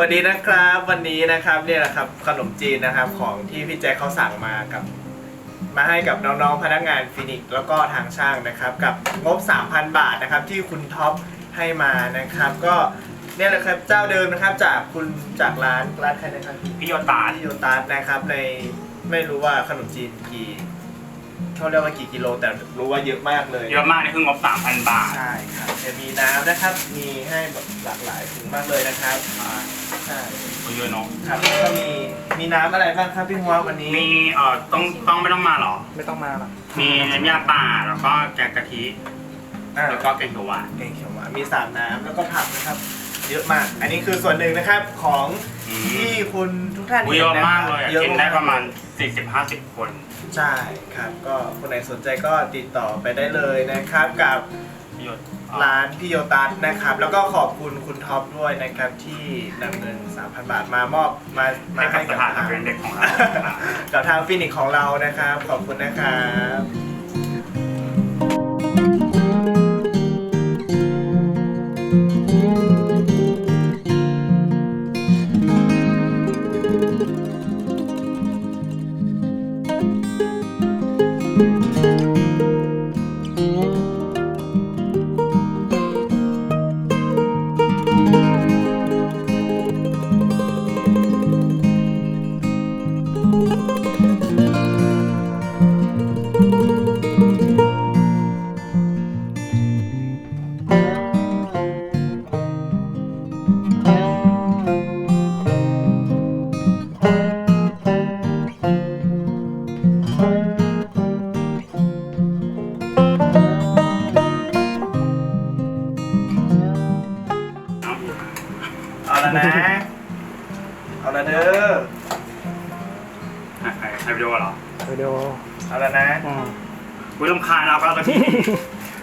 วันนี้นะครับวันนี้นะครับเนี่ยแหละครับขนมจีนนะครับของที่พี่แจ็คเขาสั่งมากับ มาให้กับน้องๆพนักงานฟินิกส์แล้วก็ทางช่างนะครับ กับงบ 3,000 บาทนะครับที่คุณท็อปให้มานะครับ ก็เนี่ยแหละครับเจ้าเดิมนะครับจากคุณจากร้านร้านใครนะครับพี่โยตาที่โยตัสนะครับในไม่รู้ว่าขนมจีนกี่เขาเรียกว่ากี่กิโลแต่รู้ว่าเยอะมากเลย เยอะมากนี่คืองบ3,000 บาท ใช่ครับ จะมีน้ำนะครับ มีให้แบบหลากหลายถุงมากเลยนะครับอ่าใช่เยอะเนาะครับแล้วก็มีมีน้ำอะไรบ้างครับพี่หัววันนี้ มีเอ่อต้องต้องไม่ต้องมาหรอ ไม่ต้องมาหรอกมีน้ำยาป่าแล้วก็แกงกะทิอ่าแล้วก็แกงเขียวหวาน แกงเขียวหวานมีสามน้ำแล้วก็ผักนะครับ เยอะมาก อันนี้คือส่วนหนึ่งนะครับของอืม ที่คุณทุกท่านอุ๊ยเยอะมากเลยอะเยอะกินได้ประมาณก40-50 คน ใช่ครับ ก็คนไหนสนใจก็ติดต่อไปได้เลยนะครับกับพี่โย ร้านพี่โยตัสนะครับ แล้วก็ขอบคุณคุณท็อปด้วยนะครับที่นำเงิน 3,000 บาทมามอบมามาให้ให้กับสกับถานทางเรียนเด็กของเรา กับทางฟินิกส์ของเรานะครับ ขอบคุณนะครับ เอาละนะ เอาละเด้อใครใครใครวิดีโอเหรอวิดีโอเอาละนะอืมอุ้ยรำคาญเอาก็แล้วกันที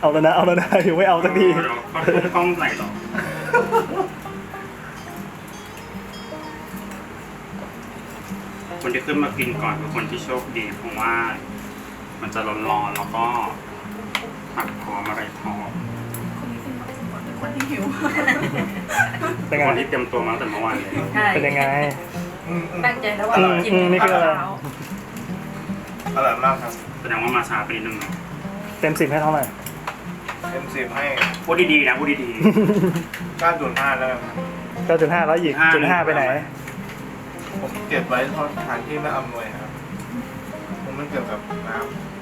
เอาแล้วนะ เอาแล้วนะอยู่ไม่เอาสักทีเดี๋ยวก็ทุ่มกล้องไหนต่อคนที่ขึ้นมากินก่อนคือคนที่โชคดีเพราะว่า มันจะร้อนๆแล้วก็ผักหอมอะไรหอม คนที่หิว เป็นไงคนที่เตรียมตัวมาตั้งแต่เมื่อวานเลยใช่เป็นยังไง อืมอืมตั้งใจแล้วว่าอืมกินอืมนี่คืออะไร เช้าอร่อยมากครับแสดงว่ามาช้าไปนิดนึงเนอะเต็มสิบให้เท่าไหร่ เต็มสิบให้พูดดีๆนะพูดดี ก้าจุดห้าแล้วกันครับเก้าจุดห้าแล้วหยิกจุดห้าไปไหน ผมเก็บไว้เพราะทานที่ไม่อำนวยครับผมมันเกี่ยวกับน้ำ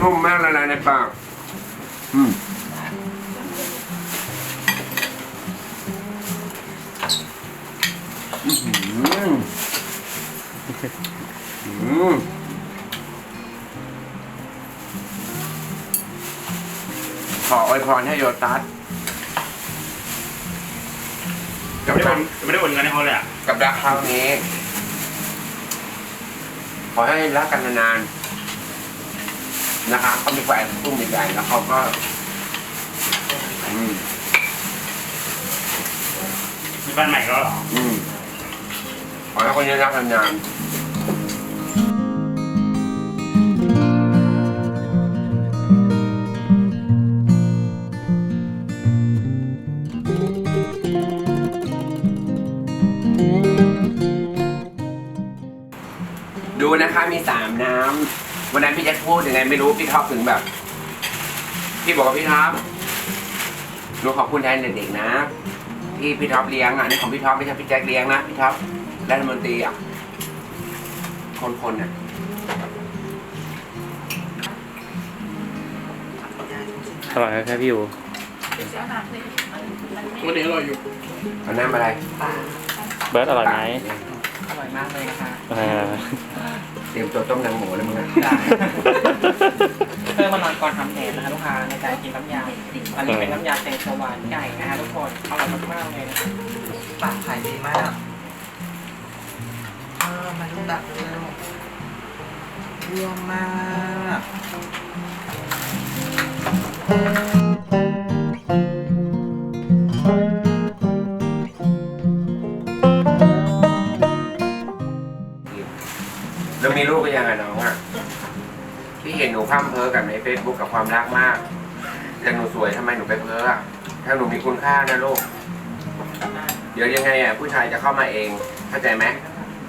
นุ่มมากละลายในปาก อืมอื้อหืออืมขออวยพรให้โยตัสๆกับไม่ได้ดัโอกนไม่ได้โอนเงินให้เขาเลยอะ กับดักคราวนี้ ขอให้รักกันนานๆ นะคะเขามีแฟนตุ้มใหญ่ๆแล้วเขาก็อืมมีบ้านใหม่แล้วเหรอ อืมขอให้คนนี้รักนานๆดูนะคะมีสามน้ำ วันนั้นพี่แจ็คพูดยังไงไม่รู้พี่ท็อปถึงแบบ พี่บอกว่าพี่ท็อปหนูขอบคุณแทนเด็กๆนะที่พี่ท็อปเลี้ยงอะนี่ของพี่ท็อปไม่ใช่พี่แจ็คเลี้ยงนะพี่ท็อปรัฐมนตรีอะคนๆอะอร่อยแค่พี่อยู่เดี๋ยวเช้าหนักเลยมันไม่วันนี้อร่อยอยู่เอาน้ำอะไรเบิร์ดอร่อยไหมอร่อย มากเลยนะคะอ่า เตรียมตัวต้มยำหมูแล้วมึงนะเพิ่มมานอนก่อนทำแผนนะคะลูกค้าในการกินน้ำยา อันนี้เป็นน้ำยาแตงโมหวานไก่นะคะทุกคนอร่อยมากๆเลยนะปากขายดีมากเออมาดูดักเร็วเยี่ยมมาก มีลูกก็ยังไงน้องอะพี่เห็นหนูพร่ำเพ้อกับในเฟซบุ๊กกับความรักมากแต่หนูสวยทำไมหนูไปเพ้ออะถ้าหนูมีคุณค่านะลูก เดี๋ยวยังไงอะผู้ชายจะเข้ามาเองเข้าใจไหม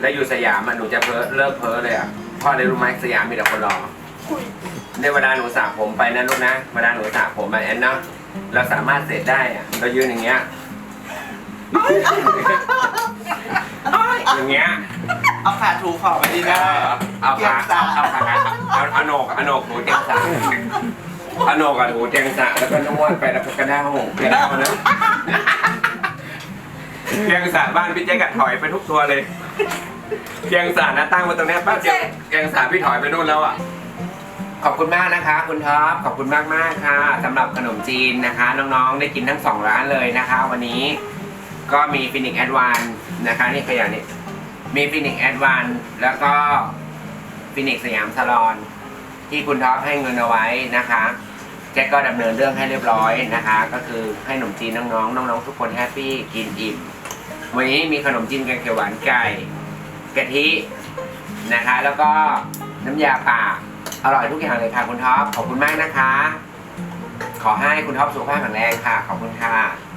แล้วอยู่สยามอะหนูจะเพ้อเลิกเพ้อเลยอะเพ่อได้รู้ไหมสยามมีแต่คนรอในเวลาหนูสระผมไปนะลูกนะเวลาหนูสระผมไปแอนเนาะเราสามารถเสร็จได้อะเรายืนอย่างเงี้ยอย่างเงี้ย เอาขาถูขอบไปดีนะ เอาเกียขางสาเอาขาเอาเอาโหนกเอาโหนกหูเตียงสาเอาโหนกกับหูเตียงสาแล้วก็นวดไปแล้วก็กระด้างหูกระด้างนะเตียงสาบ้านพี่แจ๊กอะถอยไปทุกตัวเลยเตียงสานะตั้งมาตรงเนี้ยป้าเตียงเตียงสาพี่ถอยไปนู่นแล้วอะขอบคุณมากนะคะคุณท็อปขอบคุณมากมากๆค่ะสำหรับขนมจีนนะคะ น้องๆได้กินทั้งสองร้านเลยนะคะ วันนี้ก็มีฟินิกแอดวานนะคะนี่ขยะนี่ มีฟินิกแอดวานแล้วก็ฟินิกสยามซาลอน ที่คุณท็อปให้เงินเอาไว้นะคะแจ็คก็ดำเนินเรื่องให้เรียบร้อยนะคะ ก็คือให้ขนมจีนน้องๆน้องๆทุกคนแฮปปี้กินอิ่มวันนี้มีขนมจีนแกงเขียวหวานไก่กะทินะคะ แล้วก็น้ำยาป่าอร่อยทุกอย่างเลยค่ะคุณท็อปขอบคุณมากนะคะ ขอให้คุณท็อปสุขภาพแข็งแรงค่ะ ขอบคุณค่ะ